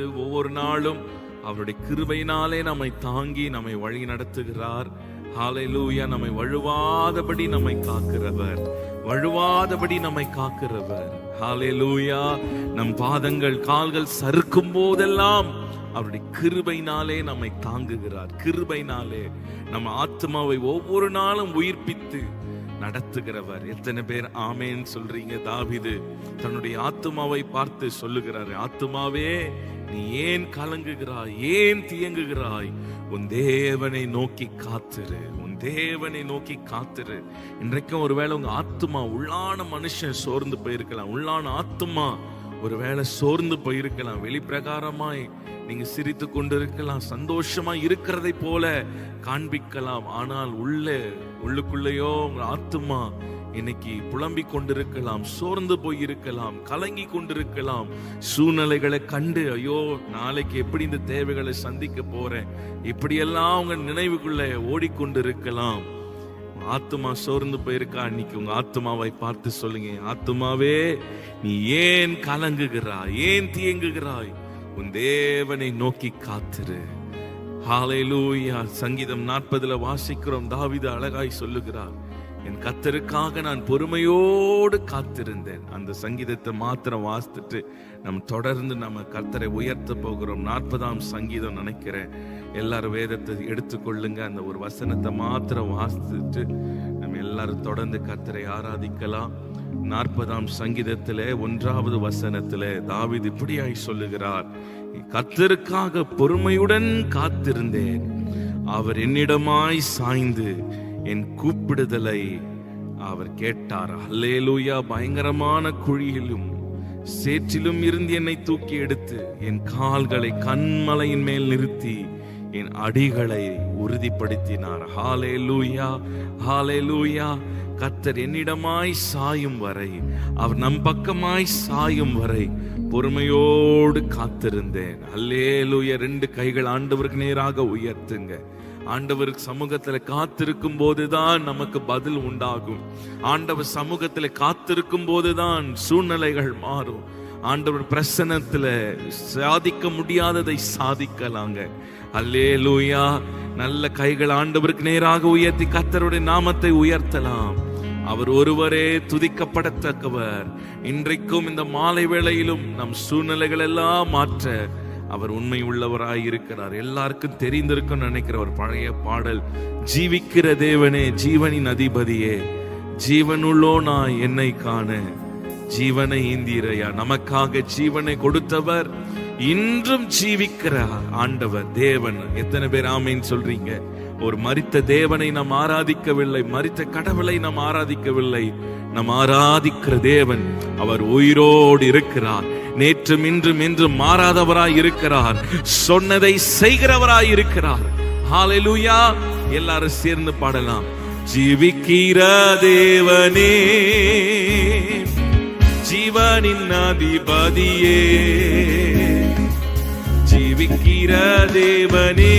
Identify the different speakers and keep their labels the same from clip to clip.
Speaker 1: ஒவ்வொரு நாளும் அவருடைய கிருபையினாலே நம்மை தாங்கி நம்மை வழி நடத்துகிறார். ஹalleluya நம்மை வழுவாதபடி நம்மை காக்கிறவர். வழுவாதபடி நம்மை காக்கிறவர். ஹalleluya நம் பாதங்கள் கால்கள் சறுக்கும் போதெல்லாம் அவருடைய கிருபைனாலே நம்மை தாங்குகிறார். கிருபைனாலே நம்ம ஆத்மாவை ஒவ்வொரு நாளும் உயிர்ப்பித்து நடத்துகிறவர். எத்தனை பேர் ஆமேன்னு சொல்றீங்க? தாவிது தன்னுடைய ஆத்துமாவை பார்த்து சொல்லுகிறார். ஆத்துமாவே நீ ஏன் கலங்குகிறாய்? ஏன் தியங்குகிறாய்? உன் தேவனை நோக்கி காத்திரு. உன் தேவனை நோக்கி காத்திரு. இன்றைக்கும் ஒருவேளை உங்க ஆத்துமா உள்ளான மனுஷன் சோர்ந்து போயிருக்கலாம். உள்ளான ஆத்துமா ஒருவேளை சோர்ந்து போயிருக்கலாம். வெளிப்பிரகாரமாய் நீங்க சிரித்து கொண்டிருக்கலாம். சந்தோஷமா இருக்கிறதை போல காண்பிக்கலாம். ஆனால் உள்ள உள்ளுக்குள்ளேயோ உங்க ஆத்துமா இன்னைக்கு புலம்பிக் கொண்டிருக்கலாம் சோர்ந்து போயிருக்கலாம் கலங்கி கொண்டிருக்கலாம். சூழ்நிலைகளை கண்டு ஐயோ நாளைக்கு எப்படி இந்த தேவைகளை சந்திக்க போறேன்? இப்படியெல்லாம் உங்க நினைவுக்குள்ள ஓடிக்கொண்டிருக்கலாம். உங்க ஆத்துமா சோர்ந்து போயிருக்கா? இன்னைக்கு உங்க ஆத்துமாவை பார்த்து சொல்லுங்க. ஆத்துமாவே நீ ஏன் கலங்குகிறாய்? ஏன் தியங்குகிறாய் உன் தேவனை நோக்கி காத்திரு. லூயா சங்கீதம் நாற்பதுல வாசிக்கிறோம். தாவித அழகாய் சொல்லுகிறார். என் கத்தருக்காக நான் பொறுமையோடு காத்திருந்தேன். அந்த சங்கீதத்தை மாத்திரம் வாசித்துட்டு நம்ம தொடர்ந்து நம்ம கத்தரை உயர்த்த போகிறோம். நாற்பதாம் சங்கீதம் நினைக்கிறேன். எல்லாரும் வேதத்தை எடுத்துக்கொள்ளுங்க அந்த ஒரு வசனத்தை மாத்திரம் வாசித்துட்டு நம்ம எல்லாரும் தொடர்ந்து கத்தரை ஆராதிக்கலாம். நாற்பதாம் சங்கீதத்தில் ஒன்றாவது வசனத்தில் தாவிது இப்படியாய் சொல்லுகிறார். கத்தருக்காக பொறுமையுடன் காத்திருந்தேன். அவர் என்னிடமாய் சாய்ந்து என் கூப்பிடுதலை அவர் கேட்டார். அல்லேலூயா பயங்கரமான குழியிலும் சேற்றிலும் இருந்து என்னை தூக்கி எடுத்து என் கால்களை கண்மலையின் மேல் நிறுத்தி என் அடிகளை உறுதிப்படுத்தினார். ஹாலே லூயா ஹாலே லூயா கத்தர் என்னிடமாய் சாயும் வரை அவர் நம் பக்கமாய் சாயும் வரை பொறுமையோடு காத்திருந்தேன். அல்லேலூயா ரெண்டு கைகள் ஆண்டவருக்கு நேராக உயர்த்துங்க. ஆண்டவருக்கு சமூகத்துல காத்திருக்கும் போதுதான் நமக்கு பதில் உண்டாகும். ஆண்டவர் சமூகத்துல காத்திருக்கும் போதுதான் சூழ்நிலைகள் மாறும். ஆண்டவர் பிரசனத்துல சாதிக்க முடியாததை சாதிக்கலாங்க. அல்லே லூயா நல்ல கைகள் ஆண்டவருக்கு நேராக உயர்த்தி கத்தருடைய நாமத்தை உயர்த்தலாம். அவர் ஒருவரே துதிக்கப்படத்தக்கவர். இன்றைக்கும் இந்த மாலை வேளையிலும் நம் சூழ்நிலைகள் எல்லாம் மாற்ற அவர் உண்மை உள்ளவராய் இருக்கிறார் எல்லாருக்கும் தெரிந்திருக்கும் நினைக்கிற ஒரு பழைய பாடல் ஜீவிக்கிற தேவனே ஜீவனின் அதிபதியே ஜீவனுள்ளோ நான் என்னை காண ஜீவனை ஈந்தீரையா நமக்காக ஜீவனை கொடுத்தவர் இன்றும் ஜீவிக்கிற ஆண்டவர் தேவன். எத்தனை பேர் ஆமைன்னு சொல்றீங்க? ஒரு மரித்த தேவனை நாம் ஆராதிக்கவில்லை மறித்த கடவுளை நாம் ஆராதிக்கவில்லை. நாம் ஆராதிக்கிற தேவன் அவர் உயிரோடு இருக்கிறார். நேற்றும் இன்றும் என்றும் மாறாதவராய் இருக்கிறார். சொன்னதை செய்கிறவராய் இருக்கிறார். ஹாலெலுயா எல்லாரும் சேர்ந்து பாடலாம். ஜீவிக்கிற தேவனே ஜீவனின் அதிபதியே ஜீவிக்கிற தேவனே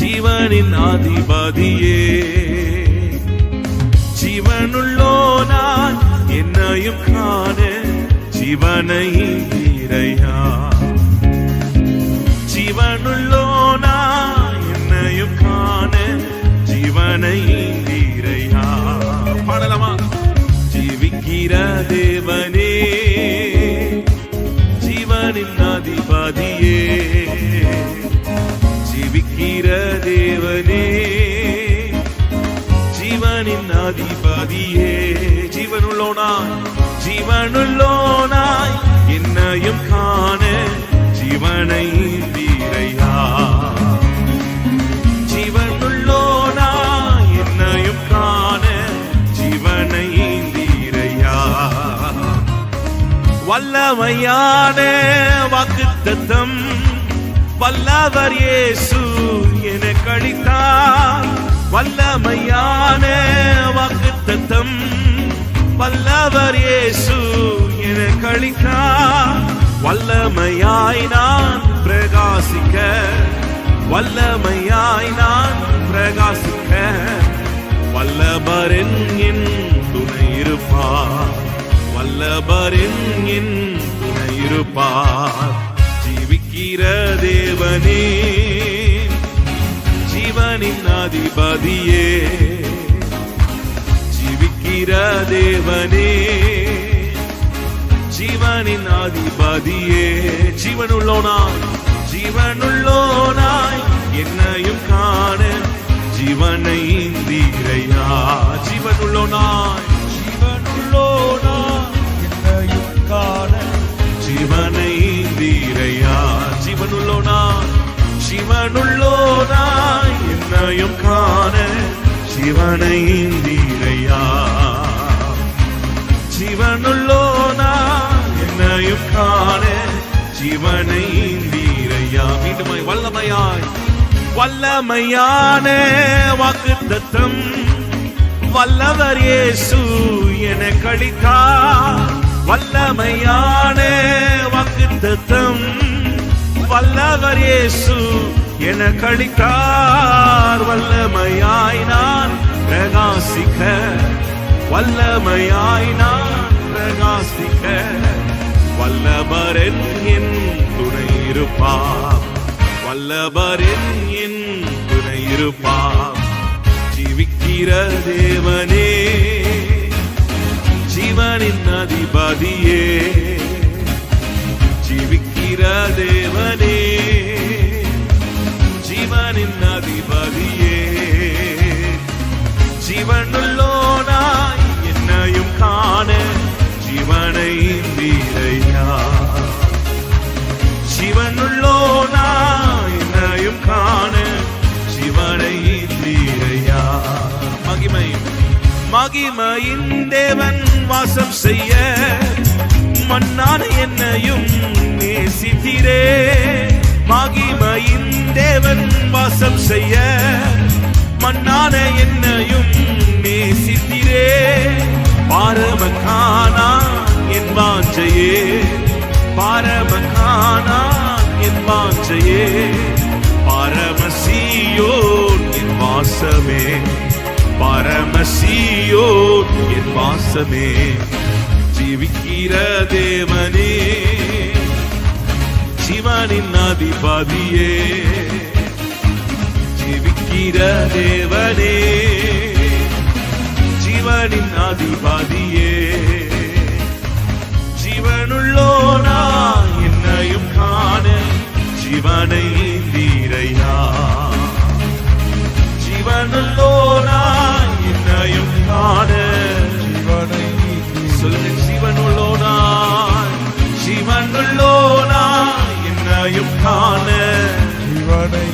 Speaker 1: ஜீவனின் அதிபதியே. ஜீவனுள்ளோ நான் என்னையும் காண சிவனை இறையா. ஜீவனுள்ளோ நான் என்னையும் காண சிவனை இறையா. பாடலாமா? ஜீவிக்கிற தேவனே ஜீவனின் அதிபதியே ஜீவிக்கிற தேவனே ஜீவனின் அதிபதியே ஜீவனுள்ளோனாய் ஜீவனுள்ளோனாய் என்னையும் காண ஜீவனை வீரையா. ஜீவனுள்ளோனாய் என்னையும் காண ஜீவனை வீரையா. வல்லமையான வாக்கு தத்தம் வல்லவர் இயேசு என கழித்தார். வல்லமையான வாக்கு தத்தம் வல்லவர் இயேசு என கழித்தார் வல்லமையாய் நான் பிரகாசிக்க. வல்லமையாய் நான் பிரகாசிக்க. வல்லபரின் என் துணை இருப்பார். வல்லபரின் என் துணை இருப்பார். ஜீவிக்கிற தேவனே ஜீவனின் அதிபதியே. ஜீவிக்கிற தேவனே ஜீவனின் அதிபதியே ஜீவனுள்ளோனாய் ஜீவனுள்ளோனாய் என்னையும் காண ஜீவனை இந்தீரையா ஜீவனுள்ளோனாய்
Speaker 2: ஜீவனுள்ளோனாய் என்னையும் காண
Speaker 1: ஜீவனை இந்தீரையா ஜீவனுள்ளோனாய் ஜீவனுள்ளோனாய் என்னையும் காண ஜீவனை இந்தீரையா ஜீவனுள்ளோனா என்னையும் காண ஜீவனை இந்தீரையா மீண்டுமாய் வல்லமையாய் வல்லமையான வாக்கு தத்தம் வல்லவர் இயேசு என கழித்தா வல்லமையான வாக்கு தத்தம் வல்லவர் இயேசு என கழித்தார். வல்லமையாய் நான் பிரகாசிக்க வல்லமையாய் நான் பிரகாசிக்க வல்லபரன் என் துணை இருப்பார் வல்லபரன் என் துணை இருப்பார் ஜீவிக்கிற தேவனே ஜீவனின் அதிபதியே. ஜீவிக்கிற தேவனே ஜீவனின் அதிபதியே. ஜீவனுள்ளோனாய் என்னையும் காண சிவனை வீரையா சிவனுள்ளோ நாயும் காண சிவனை வீரையா மகிமை மகிமையின் தேவன் வாசம் செய்ய மண்ணான என்னையும் நேசித்திரே. மகிமையின் தேவன் வாசம் செய்ய மண்ணான என்னையும் நேசித்திரே. பாரமக்கானா என் வாஞ்சையே பாரமக்கானா என் வாஞ்சையே பரமசியோ என் வாசமே பரமசியோ என் வாசமே ஜீவிக்கிற தேவனே. சிவனின் அதிபதியே. ஜீவிக்கிற தேவனே. ஜீவனின் அதிபதியே. ஜீவனுள்ளோனா என்னையும் காண ஜீவனை தீரையா? ஜீவனுள்ளோனா என்னையும் காண
Speaker 2: ஜீவனை
Speaker 1: சொல்லுங்க ஜீவனுள்ளோனா ஜீவனுள்ளோனா என்னையும் காண
Speaker 2: ஜீவனை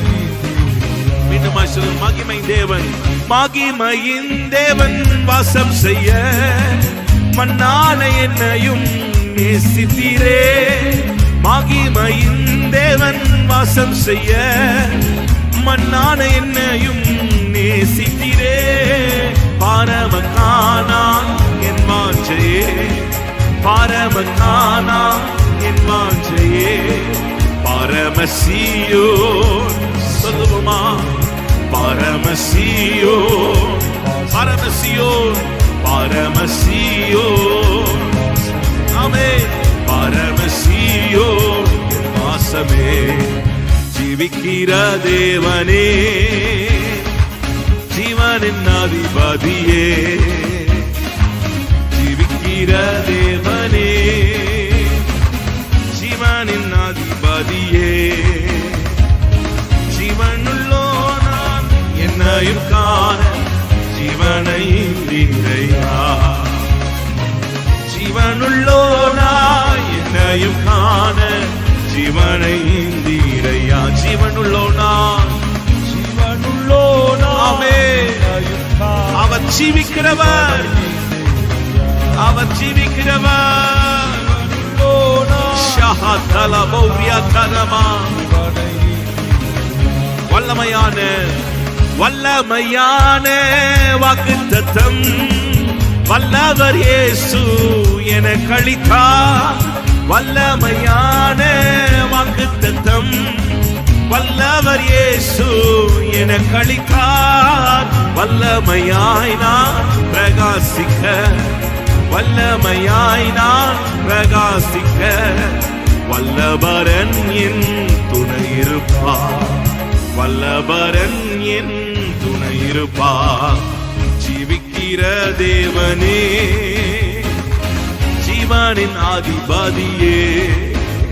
Speaker 1: மீண்டும் சொல்லு மகிமை தேவன் மகிமையின் தேவன் வாசம் செய்ய மண்ணான என்னையும் நேசித்தீரே மகிமையின் தேவன் வாசம் செய்ய மண்ணான என்னையும் நேசித்தீரே. பாரமக்கானா என் மாஞ்சையே பாரமக்கானா என் மாஞ்சையே பரமசியோ சொல்லுவோமா? பரமசியோ பரமசியோ பரமசியோ ஜீவிக்கிற தேவனே ஜீவனின் அதிபதியே ஜீவிக்கிற தேவனே ஜீவனின் அதிபதியே ஜீவனுள்ளோ நான் என்னையும் காண ஜீவனை இல்லையா ஜீவனுள்ளோ நான் என்னையும் காண ஜீவனை தீரையா ஜீவனுள்ளோ நான்
Speaker 2: ஜீவனுள்ளோனாமே
Speaker 1: அவர் ஜீவிக்கிறவர். அவர் ஜீவிக்கிறவர். வல்லமையான வல்லமையான வாக்கு தத்தம் வல்லவர் இயேசு என கழித்தா வல்லமையான வாக்கு தத்தம் வல்லவர் இயேசு என கழித்தார் வல்லமையாய் நான் பிரகாசிக்க. வல்லமையாய் நான் பிரகாசிக்க. வல்லபரன் என் துணை இருப்பார். வல்லபரன் என் துணை இருப்பார். ஜீவிக்கிற தேவனே. ஜீவனின் ஆதிபதியே.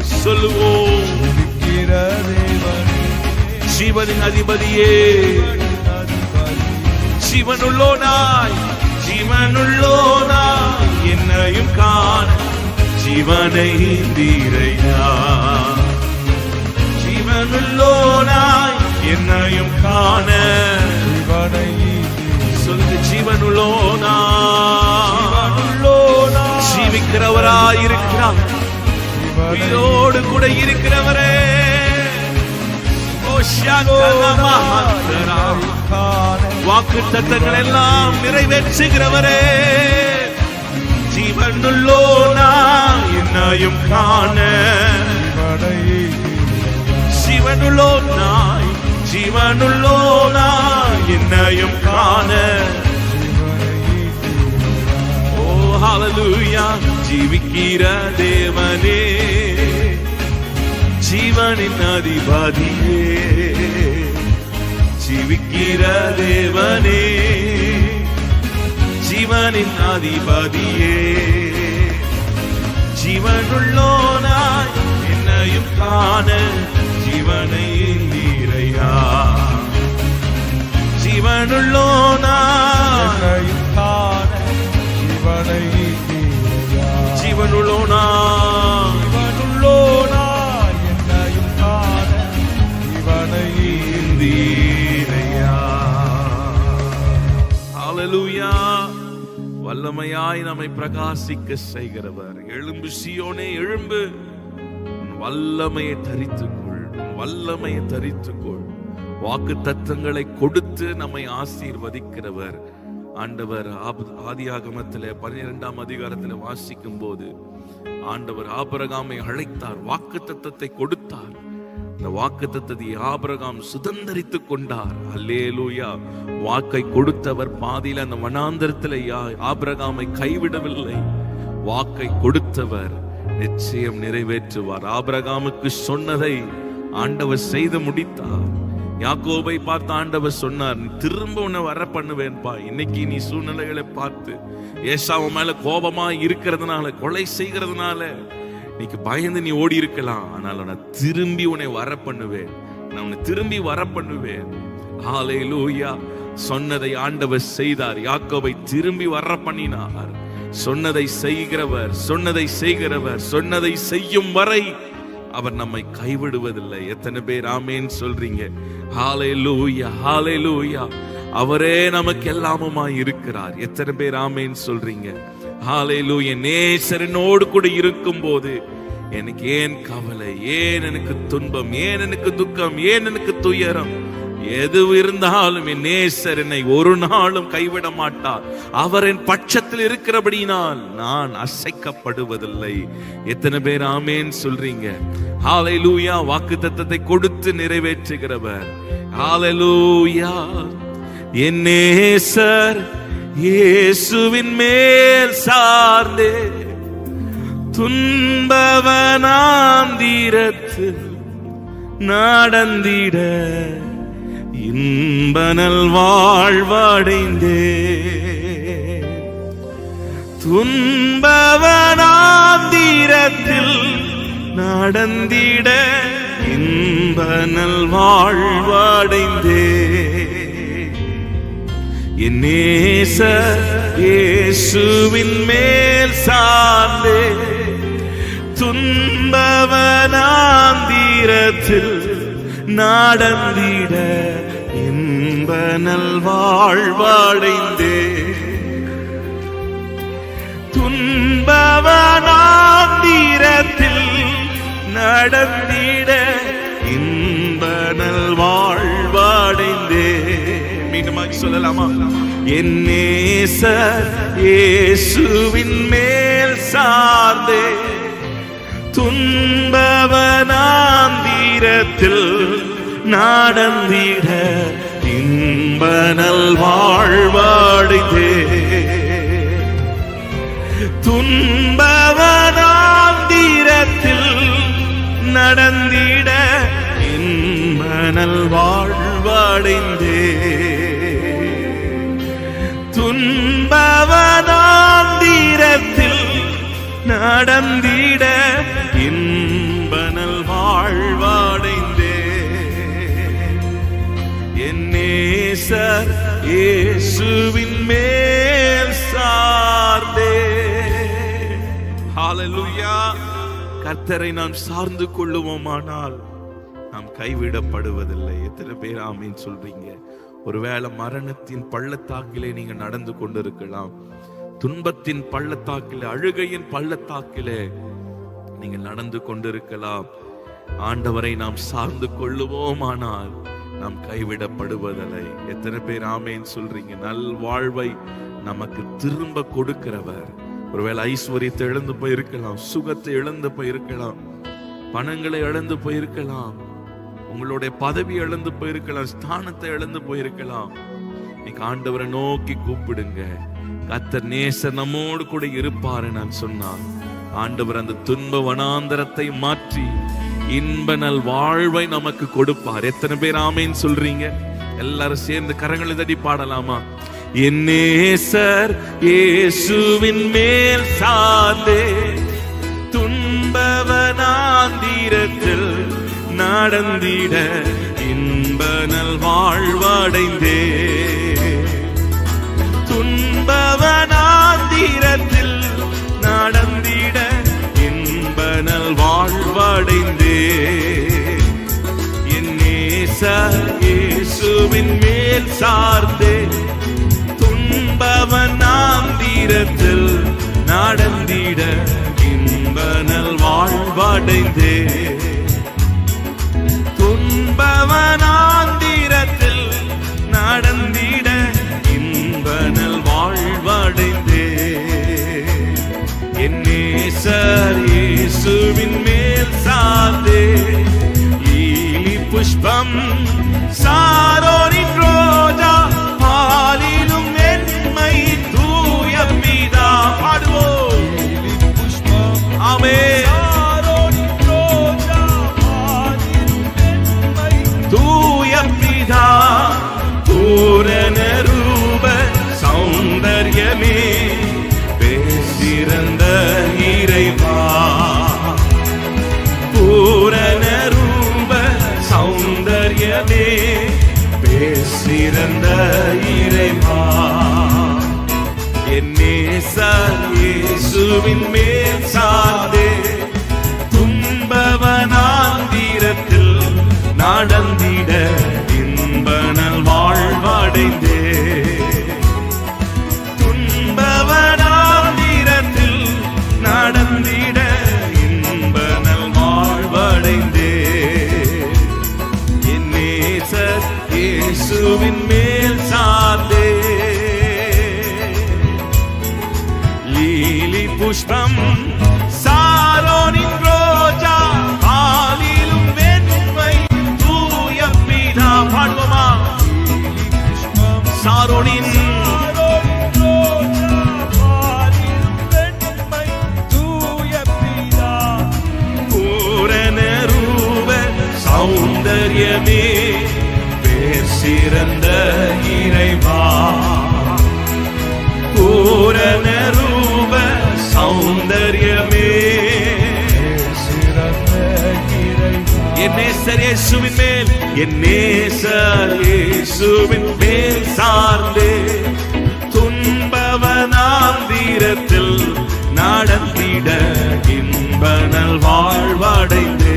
Speaker 1: சொல்லுவோம். ஜீவனின் அதிபதியே. ஜீவனுள்ளோனாய் ஜீவனுள்ளோனாய் என்னையும் காண ஜீவனை தீரையா. ஜீவனுள்ளோனாய் என்னையும் காண.
Speaker 2: ஜீவனை
Speaker 1: சொல்லு ஜீவனுள்ளோனா
Speaker 2: ஜீவனுள்ளோனா இருக்கிறவராயிருக்கிறார்.
Speaker 1: உயிரோடு கூட இருக்கிறவரே. வாக்கு தத்தங்கள் எல்லாம் நிறைவேற்றுகிறவரே. ஜீவனுள்ளோனா என்னையும் காண.
Speaker 2: ஜீவனை
Speaker 1: ஜீவனுள்ளோனாய் ஜீவனுள்ளோனாய் என்னையும் காண. ஓ ஹalleluya ஜீவிக்கிற தேவனே. ஜீவனின் அதிபதியே. ஜீவிக்கிற தேவனே. ஜீவனின் அதிபதியே. ஜீவனுள்ளோனாய் என்னையும் காண ஜீவனை நீரையா. ஜீவனுள்ளோனாய்
Speaker 2: என்னையும் காண ஜீவனை
Speaker 1: ஜீவனுள்ளோனாய்
Speaker 2: ஜீவனுள்ளோனா என்னையும் காண ஜீவனை
Speaker 1: தீரையா ஹalleluya. வல்லமையாய் நம்மை பிரகாசிக்க செய்கிறவர். எழும்பு சியோனே எழும்பு. வல்லமையை தரித்துக்கொள். வல்லமையை தரித்துக்கொள். வாக்கு தத்தங்களை கொடுத்து நம்மை ஆசீர்வதிக்கிறவர். ஆண்டவர் ஆதி ஆகமத்தில் பன்னிரெண்டாம் அதிகாரத்தில் வாசிக்கும் போது ஆண்டவர் ஆபரகாமை அழைத்தார். வாக்கு தத்தத்தை கொடுத்தார். இந்த வாக்கு தத்தத்தை ஆபரகாம் சுதந்தரித்துக் கொண்டார். அல்லேலூயா. வாக்கை கொடுத்தவர் பாதியில அந்த வனாந்தரத்தில் ஆபரகாமை கைவிடவில்லை. வாக்கை கொடுத்தவர் நிச்சயம் நிறைவேற்றுவார். ஆபிரகாமுக்கு சொன்னதை ஆண்டவர் செய்து முடித்தார். யாக்கோபை பார்த்து ஆண்டவர் சொன்னார் "நீ திரும்ப உன்னை வர பண்ணுவேன்பா. இன்னைக்கு நீ சூழ்நிலைகளை பார்த்து ஏசாவ மேல கோபமா இருக்கிறதுனால கொலை செய்கிறதுனால நீக்கு பயந்து நீ ஓடி இருக்கலாம். ஆனால் நான் திரும்பி உன்னை வர பண்ணுவேன். நான் உன்னை திரும்பி வர பண்ணுவேன். ஆலை லூயா சொன்னதை ஆண்டவர் செய்தார். யாக்கோபை திரும்பி வர பண்ணினார். சொன்னதை செய்கிறவர் சொன்னதை செய்கிறவர் சொன்னதை செய்யும் வரை அவர் நம்மை கைவிடுவதில்லை. எத்தனை பேர் ஆமேன்னு சொல்றீங்க? ஹாலே லூயா ஹாலே லூயா அவரே நமக்கு எல்லாமுமாய் இருக்கிறார். எத்தனை பேர் ஆமேன்னு சொல்றீங்க? ஹalleluya நேசரனோடு கூட இருக்கும்போது எனக்கு ஏன் கவலை? ஏன் எனக்கு துன்பம்? ஏன் எனக்கு துக்கம்? ஏன் எனக்கு துயரம்? எது இருந்தாலும் என் நேசர் என்னை ஒரு நாளும் கைவிட மாட்டார். அவர் என் பட்சத்தில் இருக்கிறபடினால் நான் அசைக்கப்படுவதில்லை. எத்தனை பேர் ஆமேன்னு சொல்றீங்க? ஹalleluya வாக்கு தத்தத்தை கொடுத்து நிறைவேற்றுகிறவர். ஹalleluya என் நேசர் இயேசுவின் மேல் சார்ந்தே. துன்பவனாந்திரத்தில் நடந்திட இன்பனல் வாழ்வடைந்தே துன்பவனாந்திரத்தில் நடந்திட இன்பனல் வாழ்வடைந்தே என் நேச இயேசுவின் மேல் சார்ந்தே துன்பவனாந்திரத்தில் நடந்திட இன்ப நல்வாழ்வாடைந்தே. துன்பவனாந்திரத்தில் நடந்திட இன்ப நல்வாழ்வாடைந்தே. மீண்டுமாக சொல்லலாமா? என் நேச இயேசுவின் மேல் சார்ந்தே. துன்பவனாந்திரத்தில் நடந்திட இன்பனல் வாழ்வாடிதே. துன்பவனாந்திரத்தில் நடந்திட இன்மனல் வாழ்வடைந்தே. துன்பவனாந்திரத்தில் நடந்திட நேசர் இயேசுவின் மேல் சார்ந்தே. ஹalleluya கர்த்தரை நாம் சார்ந்து கொள்ளுவோமானால் நாம் கைவிடப்படுவதில்லை. எத்தனை பேர் ஆமீன் சொல்றீங்க? ஒருவேளை மரணத்தின் பள்ளத்தாக்கிலே நீங்க நடந்து கொண்டிருக்கலாம். துன்பத்தின் பள்ளத்தாக்கிலே அழுகையின் பள்ளத்தாக்கிலே நீங்கள் நடந்து கொண்டிருக்கலாம். ஆண்டவரை நாம் சார்ந்து கொள்ளுவோமானால் நாம் கைவிடப்படுவதில்லை எத்தனை பேர் ஆமேன்னு சொல்றீங்க? நல் வாழ்வை நமக்கு திரும்ப கொடுக்கிறவர். ஒருவேளை ஐஸ்வர்யத்தை இழந்து போயிருக்கலாம் சுகத்தை இழந்து போயிருக்கலாம் பணங்களை இழந்து போயிருக்கலாம் உங்களுடைய பதவி இழந்து போயிருக்கலாம் ஸ்தானத்தை இழந்து போயிருக்கலாம். இன்னைக்கு ஆண்டவரை நோக்கி கூப்பிடுங்க. கத்தர் நேச நம்மோடு கூட இருப்பாரு நான் சொன்னான் ஆண்டவர் அந்த துன்ப வனாந்தரத்தை மாற்றி இன்ப நல் வாழ்வை நமக்கு கொடுப்பார். எத்தனை பேர் ஆமேன்னு சொல்றீங்க? எல்லாரும் சேர்ந்து கரங்களை தட்டி பாடலாமா? என் இயேசுவின் மேல் சாந்தே துன்பவனாந்திரத்தில் நடந்திட இன்ப நல் வாழ்வடைந்தே. நேசர் இயேசுவின் மேல் சார்ந்தே. துன்பவனாந்திரத்தில் நடந்திட இன்பனல் வாழ்வடைந்தே. துன்பவனாந்திரத்தில் நடந்திட இன்பனல் வாழ்வடைந்தே. என்னே சார் இயேசுவின் மேல் சார்ந்தே. Pushpam Saroni Kroon இயேசுவின் மேல் நேசர் இயேசுவின் மேல் என் நேசர் இயேசுவின் மேல் சார்ந்தே. துன்பவனாந்திரத்தில் நடந்திட இன்பனல் வாழ்வடைந்தே.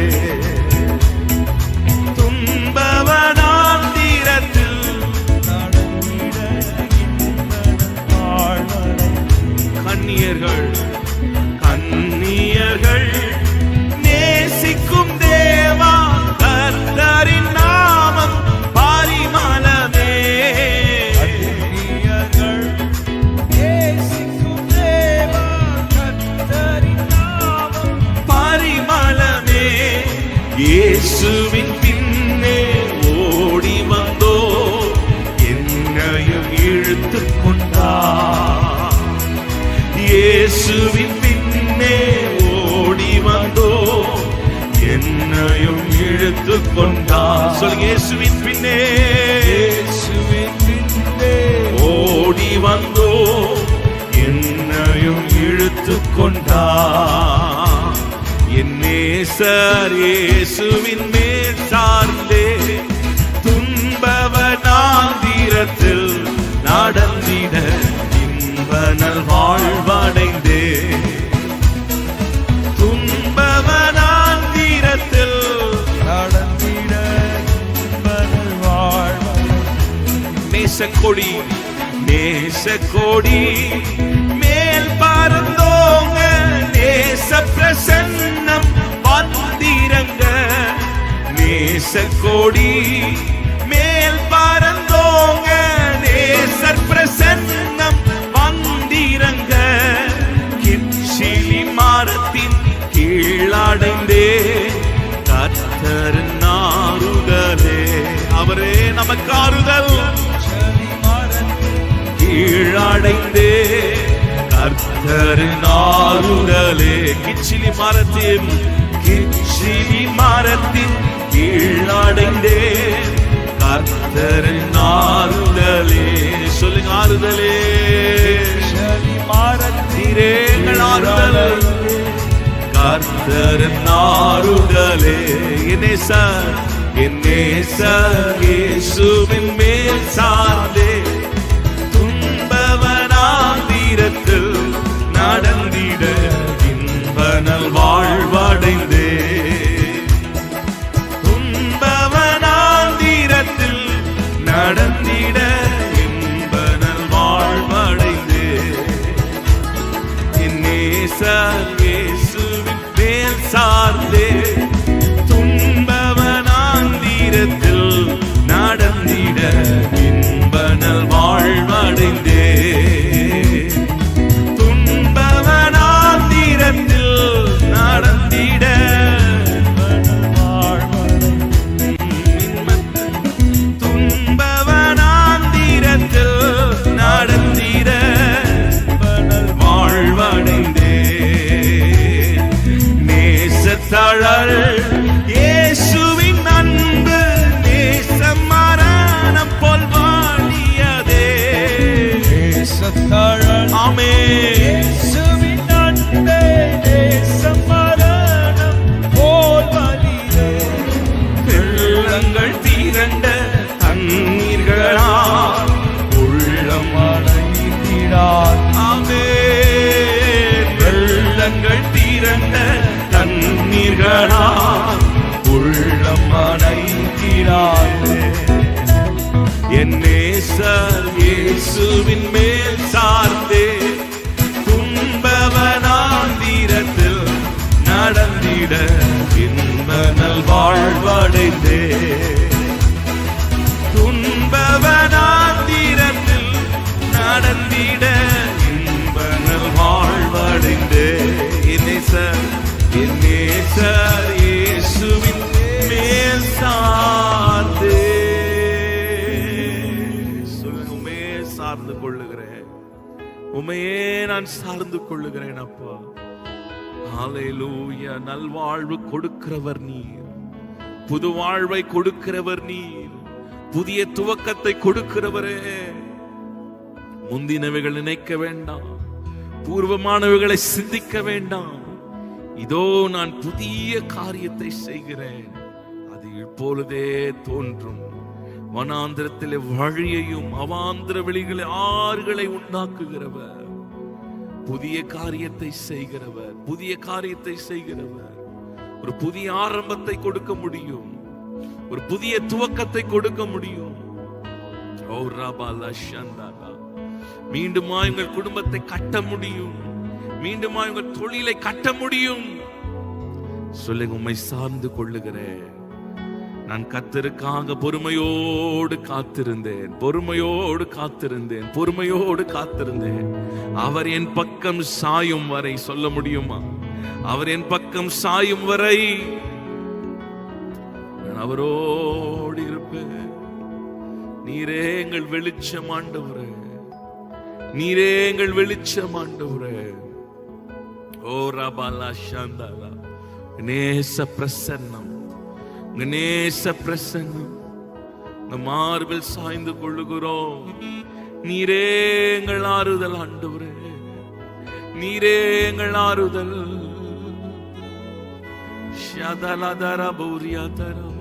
Speaker 1: இயேசுவின் பின்னே ஓடி வந்தோ என்னையும் இழுத்துக் கொண்டார் இயேசுவின் பின்னே ஓடி வந்தோ என்னையும் இழுத்து கொண்டார் சொல்லுங்க இயேசுவின் பின்னே.
Speaker 2: இயேசுவின் பின்னே.
Speaker 1: ஓடி வந்தோ என்னையும் இழுத்து கொண்டார் என் நேசர் இயேசுவின் மேல் சார்ந்தே. துன்பவனாந்திரத்தில் நடந்திட இன்பனல் வாழ்வடைந்தே. நேசக்கொடி நேசக்கொடி மேல் பறந்தோங்க நேச பிரசன்னம் வந்திரங்க. நேசக்கொடி மேல் பறந்தோங்க நேச பிரசன்னம் வந்திரங்க. கிச்சிலி மரத்தின் கீழடைந்தே கத்தர் ஆறுதலே. அவரே நமக்கு ஆறுதல். கீழடைந்தே கர்த்தரின் ஆறுதலே கிச்சிலி மரத்தின் கிச்சிலி மரத்தின் கீழடைந்தே கர்த்தரின் ஆறுதலே சொல்லுங்க ஆறுதலே.
Speaker 2: செவி மரத்தில்
Speaker 1: நீரே எங்கள் ஆறுதல் கர்த்தரின் ஆறுதலே என்னேசர் என்னேசர் இயேசுவின் மேல் சார்ந்தே. வாழ்வடைந்தே துன்பவனாந்திரத்தில் இயேசுவின் மேல் சார்ந்தே துன்பவனாந்திரத்தில் நடந்திட இன்பனல் வாழ்வடைந்தே. துன்பவனாந்திரத்தில் நடந்திட இன்பனல் வாழ்வடைந்தே. என் நேசர் இயேசுவின் மேல் சார். உமையே நான் சார்ந்து கொள்ளுகிறேன் அப்பா. ஆலையிலூய நல்வாழ்வு கொடுக்கிறவர் நீர். புது வாழ்வை கொடுக்கிறவர் நீர். புதிய துவக்கத்தை கொடுக்கிறவரே. முந்தினவைகள் நினைக்க வேண்டாம். பூர்வமானவைகளை சிந்திக்க வேண்டாம். இதோ நான் புதிய காரியத்தை செய்கிறேன். அது இப்பொழுதே தோன்றும். வனாந்திரத்திலே வழியையும் அவாந்திர வெளிகளை ஆறுகளை உண்டாக்குகிறவர். புதிய காரியத்தை செய்கிறவர். புதிய காரியத்தை செய்கிறவர். ஒரு புதிய ஆரம்பத்தை கொடுக்க முடியும். ஒரு புதிய துவக்கத்தை கொடுக்க முடியும். ஓ மீண்டுமா உங்கள் குடும்பத்தை கட்ட முடியும். மீண்டுமா உங்கள் தொழிலை கட்ட முடியும். சொல்லுங்க உம்மை சார்ந்து கொள்ளுகிறேன். நான் கத்தருக்காக பொறுமையோடு காத்திருந்தேன். பொறுமையோடு காத்திருந்தேன். பொறுமையோடு காத்திருந்தேன். அவர் என் பக்கம் சாயும் வரை சொல்ல முடியுமா? அவர் என் பக்கம் சாயும் வரை நான் அவரோடு இருப்பேன். நீரே எங்கள் வெளிச்சம் ஆண்டவரே. நீரே எங்கள் வெளிச்சம் ஆண்டவரே. ஓ ரபாலா நேச பிரசன்னம். நேச பிரசன்னம். இந்த மார்பில் சாய்ந்து கொள்ளுகிறோம். நீரே எங்கள் ஆறுதல் ஆண்டவரே. நீரே எங்கள் ஆறுதல். ஷதலதர பௌரியாதரா